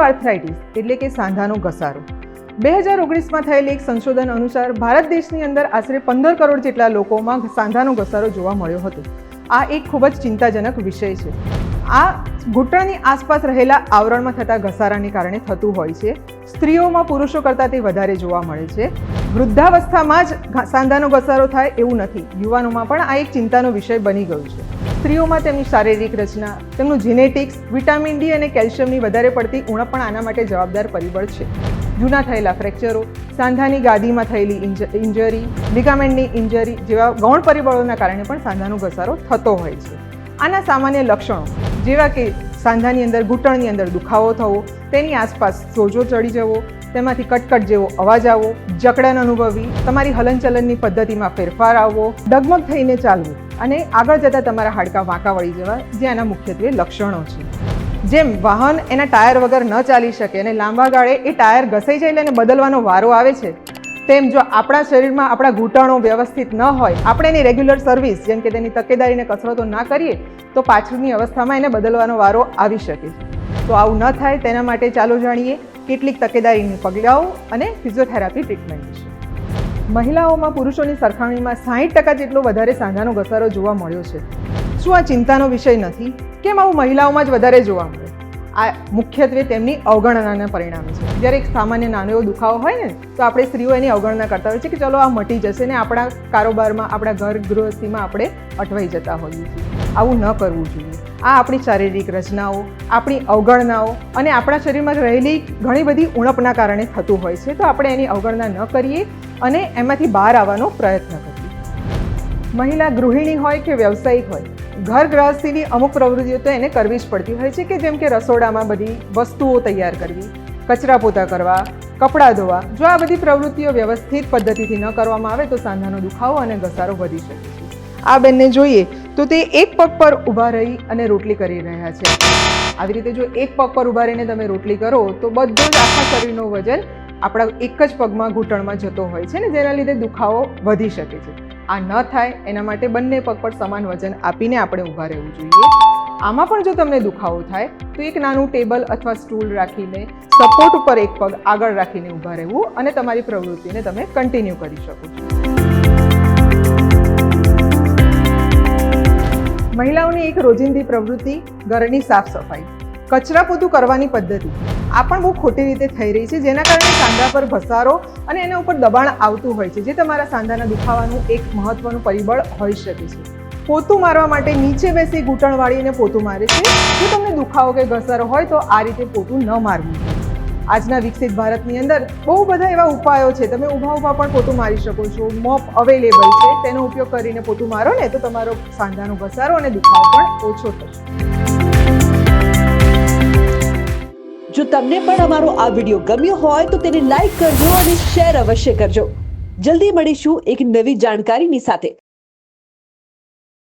Arthritis એટલે કે સાંધાનો ઘસારો. બે હજાર ઓગણીસમાં થયેલ એક સંશોધન અનુસાર ભારત દેશની અંદર આશરે પંદર કરોડ જેટલા લોકોમાં સાંધાનો ઘસારો જોવા મળ્યો હતો. આ એક ખૂબ જ ચિંતાજનક વિષય છે. આ ઘૂંટણની આસપાસ રહેલા આવરણમાં થતા ઘસારાને કારણે થતું હોય છે. સ્ત્રીઓમાં પુરુષો કરતાં તે વધારે જોવા મળે છે. વૃદ્ધાવસ્થામાં જ સાંધાનો ઘસારો થાય એવું નથી. યુવાનોમાં પણ આ એક ચિંતાનો વિષય બની ગયો છે. સ્ત્રીઓમાં તેમની શારીરિક રચના, તેમનું જીનેટિક્સ વિટામિન ડી અને કેલ્શિયમની વધારે પડતી ઉણપ પણ આના માટે જવાબદાર પરિબળ છે. જૂના થયેલા ફ્રેક્ચરો સાંધાની ગાદીમાં થયેલી ઇન્જરી લિગામેન્ટની ઇન્જરી જેવા ગૌણ પરિબળોના કારણે પણ સાંધાનો ઘસારો થતો હોય છે. આના સામાન્ય લક્ષણો, જેવા કે સાંધાની અંદર ઘૂંટણની અંદર દુખાવો થવો, તેની આસપાસ સોજો ચડી જવો તેમાંથી કટકટ જેવો અવાજ આવવો જકડન અનુભવી, તમારી હલનચલનની પદ્ધતિમાં ફેરફાર આવવો, ડગમગ થઈને ચાલવું અને આગળ જતાં તમારા હાડકાં વાંકા વળી જવા જે આના મુખ્યત્વે લક્ષણો છે. જેમ વાહન એના ટાયર વગર ન ચાલી શકે અને લાંબા ગાળે એ ટાયર ઘસાઈ જાય અને બદલવાનો વારો આવે છે, તેમ જો આપણા શરીરમાં આપણા ઘૂંટણો વ્યવસ્થિત ન હોય, આપણે એની રેગ્યુલર સર્વિસ જેમ કે તેની તકેદારીને કસરતો ના કરીએ, તો પાછળની અવસ્થામાં એને બદલવાનો વારો આવી શકે તો આવું ન થાય, તેના માટે ચાલો જાણીએ કેટલીક તકેદારીની પગલાઓ અને ફિઝિયોથેરાપી ટ્રીટમેન્ટ વિશે. મહિલાઓમાં પુરુષોની સરખામણીમાં સાહીઠ ટકા જેટલો વધારે સાંધાનો ઘસારો જોવા મળ્યો છે. શું આ ચિંતાનો વિષય નથી? કેમ આવું મહિલાઓમાં જ વધારે જોવા મળે? આ મુખ્યત્વે તેમની અવગણનાના પરિણામે છે. જ્યારે એક સામાન્ય નાનો એવો દુખાવો હોય ને, તો આપણે સ્ત્રીઓ એની અવગણના કરતા હોય છે કે ચલો આ મટી જશે ને આપણા કારોબારમાં, આપણા ઘર ગૃહસ્થીમાં આપણે અટવાઈ જતા હોઈએ છીએ. આવું ન કરવું જોઈએ. આ આપણી શારીરિક રચનાઓ, આપણી અવગણનાઓ અને આપણા શરીરમાં રહેલી ઘણી બધી ઉણપના કારણે થતું હોય છે. તો આપણે એની અવગણના ન કરીએ અને એમાંથી બહાર આવવાનો પ્રયત્ન કરીએ. મહિલા ગૃહિણી હોય કે વ્યવસાયિક હોય, ઘર ગૃહસ્થીની અમુક પ્રવૃત્તિઓ તો એને કરવી જ પડતી હોય છે કે જેમ કે રસોડામાં બધી વસ્તુઓ તૈયાર કરવી, કચરા પોતા કરવા, કપડાં ધોવા. જો આ બધી પ્રવૃત્તિઓ વ્યવસ્થિત પદ્ધતિથી ન કરવામાં આવે તો સાંધાનો દુખાવો અને ઘસારો વધી શકે છે. આ બેનને જોઈએ તો તે એક પગ પર ઊભા રહી અને રોટલી કરી રહ્યા છે. આવી રીતે જો એક પગ પર ઊભા રહીને તમે રોટલી કરો, તો બધું જ આખા શરીરનું વજન આપણા એક જ પગમાં ઘૂંટણમાં જતો હોય છે ને, જેના લીધે દુખાવો વધી શકે છે. આ ન થાય, એના માટે બંને પગ પર સમાન વજન આપીને આપણે ઊભા રહેવું જોઈએ. આમાં પણ જો તમને દુખાવો થાય, તો એક નાનું ટેબલ અથવા સ્ટૂલ રાખીને, સપોર્ટ ઉપર એક પગ આગળ રાખીને ઊભા રહેવું અને તમારી પ્રવૃત્તિને તમે કન્ટિન્યુ કરી શકો છો. એક રોજિંદી પ્રવૃત્તિ, ઘરની સાફ સફાઈ. કચરા પોતું કરવાની પદ્ધતિ. આ પણ બહુ ખોટી રીતે થઈ રહી છે, જેના કારણે સાંધા પર ઘસારો અને એના ઉપર દબાણ આવતું હોય છે, જે તમારા સાંધાના દુખાવાનું એક મહત્વનું પરિબળ હોઈ શકે છે. પોતું મારવા માટે નીચે બેસી ઘૂંટણ વાળીને પોતું મારે છે. જો તમને દુખાવો કે ઘસારો હોય તો આ રીતે પોતું ન મારવું. આજના વિકસિત ભારતની અંદર બહુ બધા એવા ઉપાયો છે. તમે ઊભા ઊભા પણ પોતું મારી શકો છો. મોપ અવેલેબલ છે. તેનો ઉપયોગ કરીને પોતું મારો ને તો તમારો સાંધાનો ઘસારો અને દુખાવો પણ ઓછો થશે. જો તમને પણ અમારો આ વીડિયો ગમ્યો હોય તો તેને લાઈક કરજો અને શેર અવશ્ય કરજો. જલ્દી મળીશું એક નવી જાણકારીની સાથે.